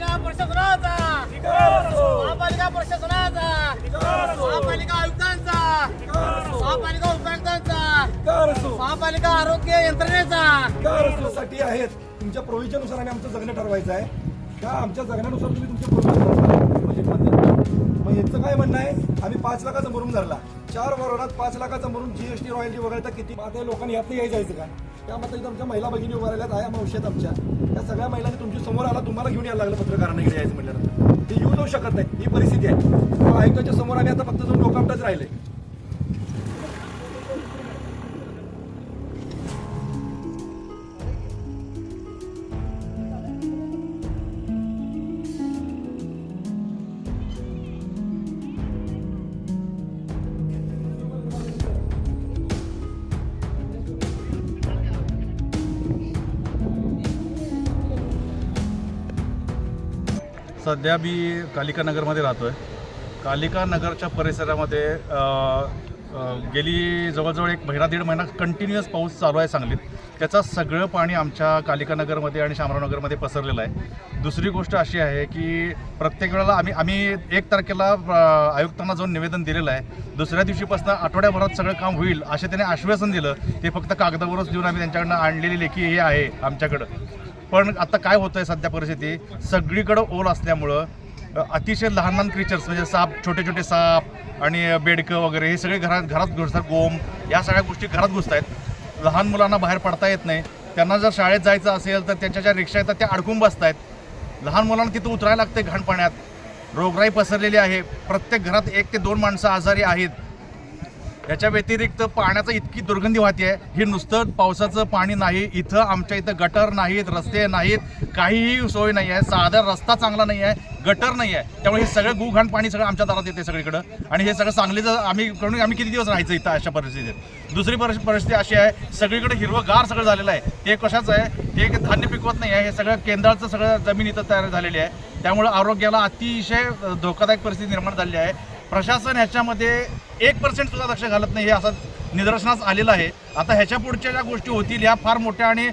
महापालिका प्रशासनाचा. महापालिका प्रशासनाचा. महापालिका आयुक्तांचा. महापालिका उपायुक्तांचा. महापालिका आरोग्य यंत्रणेचा. साठी आहेत. तुमच्या प्रोव्हिजननुसार आणि आमचं जगणं ठरवायचं आहे. त्या आमच्या जगण्यानुसार तुम्ही तुमचे provision म्हणजे मग यांचं काय म्हणणं आहे? आम्ही पाच लाखाचा मरून धरला. चार वरोडात पाच लाखाचा मरून जीएसटी रॉयल्टी वगळता किती? आता लोकांनी यातनं यायचं जायचं का? त्यामध्ये इथं आमच्या महिला भगिनी उभा राहिल्यात आहे मावशी आमच्या. त्या सगळ्या महिलांनी तुमच्यासमोर आला तुम्हाला घेऊन यायला लागलं पत्रकारांना इकडे यायचं म्हटल्यानंतर. ते येऊ जाऊ शकत नाही ही परिस्थिती आहे. आयुक्ताच्या समोर आम्ही आता फक्त जाऊन लोकांतच राहिले सध्या मी कालिका नगरमध्ये राहतो आहे कालिका नगरच्या परिसरामध्ये गेली जवळजवळ एक महिना दीड महिना कंटिन्युअस पाऊस चालू आहे सांगलीत. त्याचा सगळं पाणी आमच्या कालिका नगरमध्ये आणि शामराव नगरमध्ये पसरलेलं आहे. दुसरी गोष्ट अशी आहे की प्रत्येक वेळेला आम्ही आम्ही एक तारखेला आयुक्तांना जाऊन निवेदन दिलेलं आहे. दुसऱ्या दिवशीपासून आठवड्याभरात सगळं काम होईल असे त्याने आश्वासन दिलं. ते फक्त कागदावरच देऊन आम्ही त्यांच्याकडनं आणलेली लेखी हे आहे आमच्याकडं. पण आता काय होतं आहे सध्या परिस्थिती? सगळीकडं ओल असल्यामुळं अतिशय लहान लहान क्रिचर्स म्हणजे साप छोटे छोटे साप आणि बेडकं वगैरे हे सगळे घरात घरात घुसतात गोम या सगळ्या गोष्टी घरात घुसत आहेत लहान मुलांना बाहेर पडता येत नाही. त्यांना जर शाळेत जायचं असेल तर त्यांच्या ज्या रिक्षा येतात त्या अडकून बसत आहेत लहान मुलांना तिथं उतरायला लागते घाण पाण्यात. रोगराई पसरलेली आहे. प्रत्येक घरात एक ते दोन माणसं आजारी आहेत. याच्या व्यतिरिक्त पाण्याचं इतकी दुर्गंधी वाहते आहे. हे नुसतं पावसाचं पाणी नाही इथं आमच्या इथं गटर नाहीत रस्ते नाहीत काहीही सोय नाही आहे. साधा रस्ता चांगला नाही आहे गटर नाही आहे. त्यामुळे हे सगळं गुघाण पाणी सगळं आमच्या दारात येते सगळीकडं. आणि हे सगळं सांगलीचं आम्ही करून आम्ही किती दिवस राहायचं इथं अशा परिस्थितीत? दुसरी परिस- परिस्थिती अशी आहे सगळीकडे हिरवंगार सगळं झालेलं आहे. ते कशाचं आहे? ते एक धान्य पिकवत नाही आहे. हे सगळं केंद्राचं सगळं जमीन इथं तयार झालेली आहे. त्यामुळे आरोग्याला अतिशय धोकादायक परिस्थिती निर्माण झालेली आहे. प्रशासन ह्याच्यामध्ये एक पर्सेंट सुद्धा लक्ष घालत नाही हे असं निदर्शनास आलेलं आहे. आता ह्याच्या पुढच्या ज्या गोष्टी होतील ह्या फार मोठ्या आणि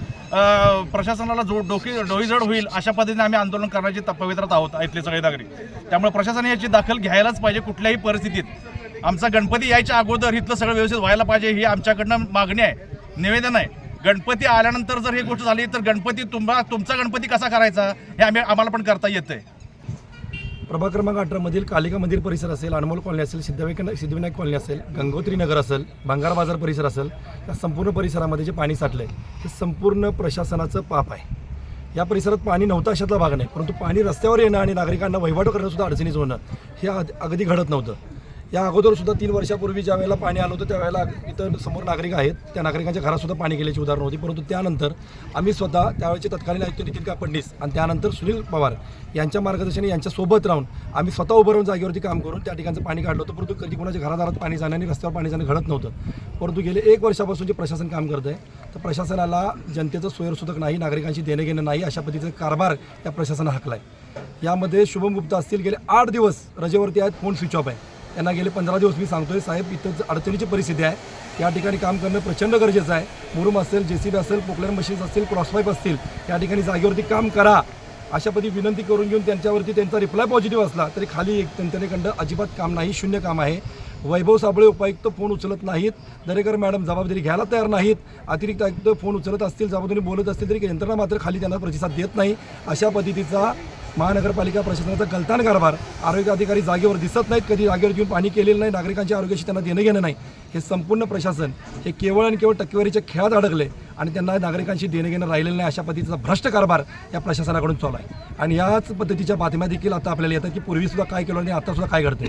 प्रशासनाला जो डोकी डोईजड होईल अशा पद्धतीने आम्ही आंदोलन करण्याची त- पवित्रता आहोत इथले सगळे नागरिक. त्यामुळे प्रशासनाने याची दाखल घ्यायलाच पाहिजे कुठल्याही परिस्थितीत. आमचा गणपती यायच्या अगोदर इथलं सगळं व्यवस्थित व्हायला पाहिजे ही आमच्याकडनं मागणी आहे निवेदन आहे. गणपती आल्यानंतर जर ही गोष्ट झाली तर गणपती तुम्हा तुमचा गणपती कसा करायचा हे आम्ही आम्हाला पण करता येतं आहे प्रभाग क्रमांक अठरामधील कालिका मंदिर परिसर असेल अनमोल कॉलनी असेल सिद्धविनायक सिद्धिविनायक कॉलनी असेल गंगोत्री नगर असेल भंगार बाजार परिसर असेल या संपूर्ण परिसरामध्ये जे पाणी साठलं आहे ते संपूर्ण प्रशासनाचं पाप आहे. या परिसरात पाणी नव्हता अशातला भाग नाही परंतु पाणी रस्त्यावर येणं आणि नागरिकांना वहिवाट करणं सुद्धा होणं हे अगदी घडत नव्हतं. या अगोदर सुद्धा तीन वर्षापूर्वी ज्या वेळेला पाणी आलं होतं त्यावेळेला इथं समोर नागरिक आहेत. त्या नागरिकांच्या घरातसुद्धा पाणी गेल्याची उदाहरणं होती. परंतु त्यानंतर आम्ही स्वतः त्यावेळेचे तत्कालीन आयुक्त नितीन का फडणीस आणि त्यानंतर सुनील पवार यांच्या मार्गदर्शनाने यांच्यासोबत राहून आम्ही स्वतः उभं राहून जागेवरती काम करून त्या ठिकाणचं पाणी काढलं होतं. परंतु कधी कोणाच्या घरादारात पाणी जाणं आणि रस्त्यावर पाणी जाणं घडत नव्हतं. परंतु गेले एक वर्षापासून जे प्रशासन काम करत आहे तर प्रशासनाला जनतेचं सोयरसुदक नाही नागरिकांशी देणं घेणं नाही अशा पद्धतीचा कारभार या प्रशासनानं हाकला आहे यामध्ये शुभम गुप्ता असतील गेले आठ दिवस रजेवरती आहेत फोन स्विच ऑफ आहे. त्यांना गेले पंधरा दिवस मी सांगतोय साहेब इथं अडचणीची परिस्थिती आहे. या ठिकाणी काम करणं प्रचंड गरजेचं आहे. मुरुम असेल जे सी बी असेल पोकलर मशीन्स असतील क्रॉसपाईप असतील या ठिकाणी जागेवरती काम करा. अशा पद्धती विनंती करून घेऊन त्यांच्यावरती त्यांचा रिप्लाय पॉझिटिव्ह असला तरी खाली एक त्यांच्याकडं अजिबात काम नाही शून्य काम आहे. वैभव साबळे उपायुक्त फोन उचलत नाहीत. दरेकर मॅडम जबाबदारी घ्यायला तयार नाहीत. अतिरिक्त आयुक्त फोन उचलत असतील जबाबदारी बोलत असतील तरी यंत्रणा मात्र खाली त्यांना प्रतिसाद देत नाही. अशा पद्धतीचा महानगरपालिका प्रशासनाचा गलतान कारभार आरोग्य अधिकारी जागेवर दिसत नाहीत कधी जागेवर घेऊन पाणी केलेलं नाही नागरिकांच्या आरोग्याशी त्यांना देणं घेणं नाही. हे संपूर्ण प्रशासन हे केवळ आणि केवळ टक्केवारीच्या खेळात अडकले आणि त्यांना नागरिकांशी देणं घेणं राहिलेलं नाही अशा पद्धतीचा भ्रष्ट कारभार या प्रशासनाकडून चालू आहे. आणि याच पद्धतीच्या बातम्या देखील आता आपल्याला येतात की पूर्वीसुद्धा काय केलं आणि आतासुद्धा काय घडते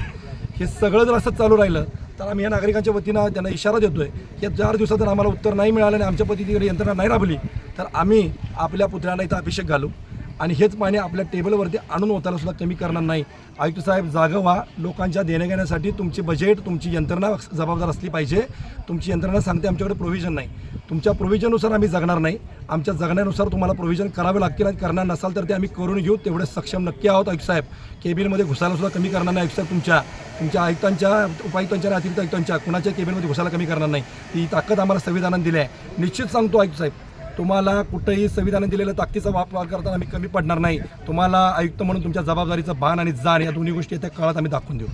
हे सगळं जर असंच चालू राहिलं तर आम्ही या नागरिकांच्या वतीनं त्यांना इशारा देतोय की या चार दिवसात जर आम्हाला उत्तर नाही मिळालं आणि आमच्या पद्धतीने यंत्रणा नाही राबली तर आम्ही आपल्या पुतळ्याला इथं अभिषेक घालू. आणि हेच पाणी आपल्या टेबलवरती आणून ओतायला सुद्धा कमी करणार नाही. आयुक्त साहेब जागा व्हा. लोकांच्या देण्याघेण्यासाठी तुमची बजेट तुमची यंत्रणा जबाबदार असली पाहिजे. तुमची यंत्रणा सांगते आमच्याकडे प्रोव्हिजन नाही. तुमच्या प्रोव्हिजननुसार आम्ही जगणार नाही. आमच्या जगण्यानुसार तुम्हाला प्रोव्हिजन करावे लागतील आणि करणार नसाल तर ते आम्ही करून घेऊ. तेवढे सक्षम नक्की आहोत आयुक्त साहेब. केबिनमध्ये घुसायला सुद्धा कमी करणार नाही आयुक्त साहेब तुमच्या. तुमच्या आयुक्तांच्या उपायुक्तांच्या अतिरिक्त आयुक्तांच्या कुणाच्या केबिनमध्ये घुसायला कमी करणार नाही. ती ताकद आम्हाला संविधानाने दिली आहे. निश्चित सांगतो आयुक्त साहेब तुम्हाला कुठंही संविधानाने दिलेल्या ताकदीचा वापर करताना आम्ही कमी पडणार नाही. तुम्हाला आयुक्त म्हणून तुमच्या जबाबदारीचं भान आणि जाण या दोन्ही गोष्टी त्या काळात आम्ही दाखवून देऊ.